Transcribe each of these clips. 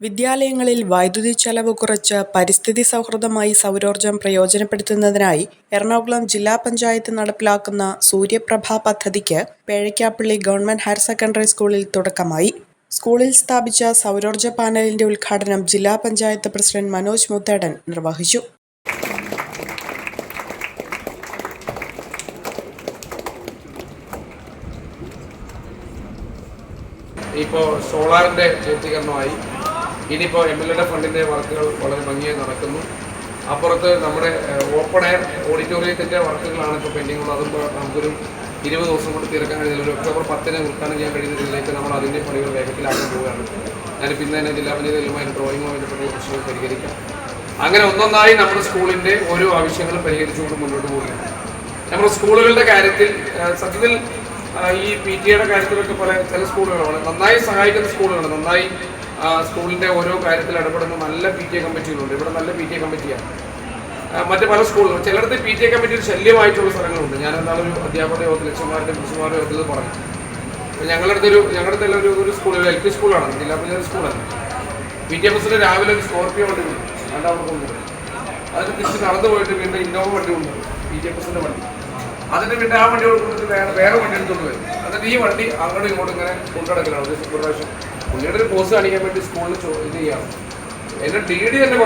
വിദ്യാലയങ്ങളിൽ വൈദ്യുതി ചെലവ് കുറച്ച് പരിസ്ഥിതി സൗഹൃദമായി സൗരോർജം പ്രയോജനപ്പെടുത്തുന്നതിനായി എറണാകുളം ജില്ലാ പഞ്ചായത്ത് നടപ്പിലാക്കുന്ന സൂര്യപ്രഭ പദ്ധതിക്ക് പേഴയ്ക്കാപ്പള്ളി ഗവൺമെന്റ് ഹയർ സെക്കൻഡറി സ്കൂളിൽ തുടക്കമായി. സ്കൂളിൽ സ്ഥാപിച്ച സൗരോർജ പാനലിന്റെ ഉദ്ഘാടനം ജില്ലാ പഞ്ചായത്ത് പ്രസിഡന്റ് മനോജ് മുത്തേടൻ നിർവഹിച്ചു. ഇപ്പോൾ സോളാറിന്റെ പൂർത്തീകരണമായി ഇനിയിപ്പോൾ എം എൽ എയുടെ ഫണ്ടിന്റെ വർക്കുകൾ വളരെ ഭംഗിയായി നടക്കുന്നു. അപ്പുറത്ത് നമ്മുടെ ഓപ്പൺ എയർ ഓഡിറ്റോറിയത്തിന്റെ വർക്കുകളാണ് ഇപ്പോൾ പെൻഡിങ് ഉള്ളത് അതും നമുക്കൊരു ഇരുപത് ദിവസം കൊണ്ട് തീർക്കാൻ കഴിയുന്നില്ല. ഒരു ഒക്ടോബർ പത്തിന് ഉദ്ഘാടനം ചെയ്യാൻ കഴിയുന്ന രീതിയിലേക്ക് നമ്മൾ അതിന്റെ പണികൾ വേഗത്തിലാക്കാൻ പോവുകയാണ്. ഞാനിപ്പോൾ പിന്നെ തന്നെ ജില്ലാ പഞ്ചായത്തിലുമായി ഡ്രോയിങ്ങുമായി ബന്ധപ്പെട്ട പ്രശ്നങ്ങൾ പരിഹരിക്കാം. അങ്ങനെ ഒന്നൊന്നായി നമ്മുടെ സ്കൂളിന്റെ ഓരോ ആവശ്യങ്ങളും പരിഹരിച്ചുകൊണ്ട് മുന്നോട്ട് പോവുകയാണ്. നമ്മുടെ സ്കൂളുകളുടെ കാര്യത്തിൽ സത്യത്തിൽ ഈ പി ടി എയുടെ കാര്യത്തിലൊക്കെ പല ചില സ്കൂളുകളാണ്. നന്നായി സഹായിക്കുന്ന സ്കൂളുകളാണ്. നന്നായി സ്കൂളിന്റെ ഓരോ കാര്യത്തിൽ ഇടപെടുന്ന നല്ല പി ടി എ കമ്മിറ്റികളുണ്ട്. ഇവിടെ നല്ല പി ടി എ കമ്മിറ്റിയാണ്. മറ്റ് പല സ്കൂളുകളും ചിലടത്ത് പി ടി എ കമ്മിറ്റിയിൽ ശല്യമായിട്ടുള്ള സ്ഥലങ്ങളുണ്ട്. ഞാൻ എന്താണ് ഒരു അധ്യാപക യോഗത്തിൽ ലക്ഷ്യന്മാരുടെ പുരുഷന്മാരുടെ യോഗത്തിൽ പറഞ്ഞു. ഞങ്ങളുടെ അടുത്തൊരു ഞങ്ങളുടെ അടുത്തുള്ള ഒരു ഒരു സ്കൂൾ എൽ പി സ്കൂളാണ്. ജില്ലാ പഞ്ചായത്ത് സ്കൂളാണ്. പി ടി എ ബസ്സിൽ രാവിലെ ഒരു സ്കോർപ്പിയോ വണ്ടി വരും രണ്ടാമത്തെ അതിന് തിരിച്ച് നടന്നു പോയിട്ട് വീണ്ടും ഇന്നോവ വണ്ടി കൊണ്ടുവരും പി ടി എ ബസ്സിന്റെ വണ്ടി. അതിന് പിന്നെ ആ വണ്ടി കൊടുത്തിട്ട് വേറെ വേറെ വണ്ടി എടുത്തുകൊണ്ട് വരും എന്നിട്ട് ഈ വണ്ടി അങ്ങോട്ടും ഇങ്ങോട്ടും ഇങ്ങനെ കൊണ്ടുനടക്കലാണ്. ഒരു സൂപ്പർവൈസർ പുള്ളിയുടെ ഒരു കാണിക്കാൻ വേണ്ടി സ്കൂളിൽ ഇത് തന്നെ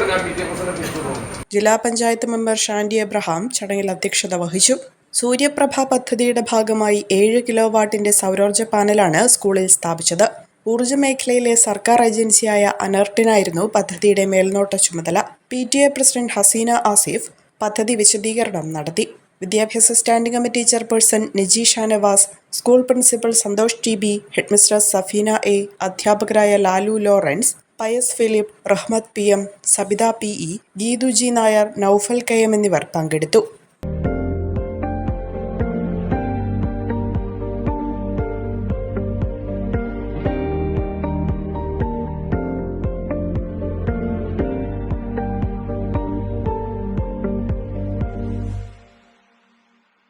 ജില്ലാ പഞ്ചായത്ത് മെമ്പർ ഷാൻഡി എബ്രഹാം ചടങ്ങിൽ അധ്യക്ഷത വഹിച്ചു. സൂര്യപ്രഭ പദ്ധതിയുടെ ഭാഗമായി ഏഴ് കിലോ വാട്ടിന്റെ സൗരോർജ പാനലാണ് സ്കൂളിൽ സ്ഥാപിച്ചത്. ഊർജ മേഖലയിലെ സർക്കാർ ഏജൻസിയായ അനർട്ടിനായിരുന്നു പദ്ധതിയുടെ മേൽനോട്ട ചുമതല. P T A president Haseena Asif പദ്ധതി വിശദീകരണം നടത്തി. വിദ്യാഭ്യാസ standing committee chairperson Niji Shanavas school principal Santhosh T B headmistress Safeena A അധ്യാപകരായ Lalu Lawrence Pius Philip Rahmath P M Sabitha P E Geethu G Nair Noufal K M എന്നിവർ പങ്കെടുത്തു.